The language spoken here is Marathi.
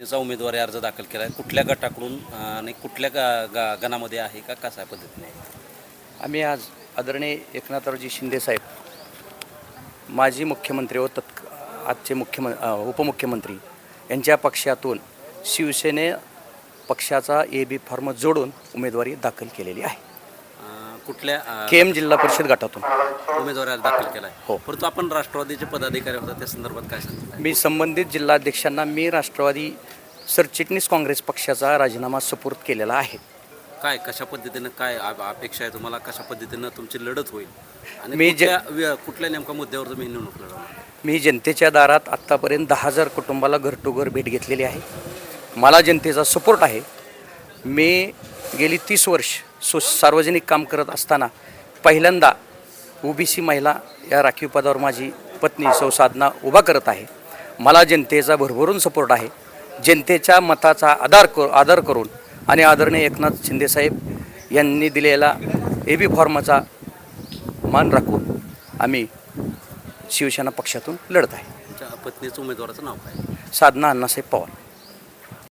त्याचा उमेदवारी अर्ज दाखल केला आहे कुठल्या गटाकडून आणि कुठल्या गा गा गणामध्ये आहे का? कसा पद्धतीने? आम्ही आज आदरणीय एकनाथरावजी शिंदेसाहेब माजी मुख्यमंत्री व तत्क आजचे मुख्यम उपमुख्यमंत्री यांच्या पक्षातून शिवसेने पक्षाचा ए बी फॉर्म जोडून उमेदवारी दाखल केलेली आहे. कुठल्या अं, के एम जिल्हा परिषद गटातून. उमेदवारी अर्ज दाखल केला आहे हो. परंतु आपण राष्ट्रवादीचे पदाधिकारी होता त्या संदर्भात काय सांगता? मी संबंधित जिल्हाध्यक्षांना मी राष्ट्रवादी सरचिटणीस काँग्रेस पक्षाचा राजीनामा सुपूर्द केलेला आहे. काय कशा पद्धतीनं काय अपेक्षा आहे तुम्हाला? कशा पद्धतीनं तुमची लढत होईल? आणि मी जे- कुठल्या व्य- कुठल्या नेमक्या मुद्द्यावर तुम्ही निवडणूक लढवणार? मी जनतेच्या दारात आत्तापर्यंत दहा हजार कुटुंबाला घर टू घर भेट घेतलेली आहे. मला जनतेचा सपोर्ट आहे. मी गेली तीस वर्ष सो सार्वजनिक काम करत असताना पहिल्यांदा ओबीसी महिला या राखीव पदावर माझी पत्नी सौ साधना उभा करत आहे. मला जनतेचा भरभरून सपोर्ट आहे. जनतेच्या मताचा आधार कर आदर करून आणि आदरणीय एकनाथ शिंदेसाहेब यांनी दिलेला ए बी फॉर्मचा मान राखून आम्ही शिवसेना पक्षातून लढत आहे. पत्नीचं उमेदवाराचं नाव काय? साधना अण्णासाहेब पवार.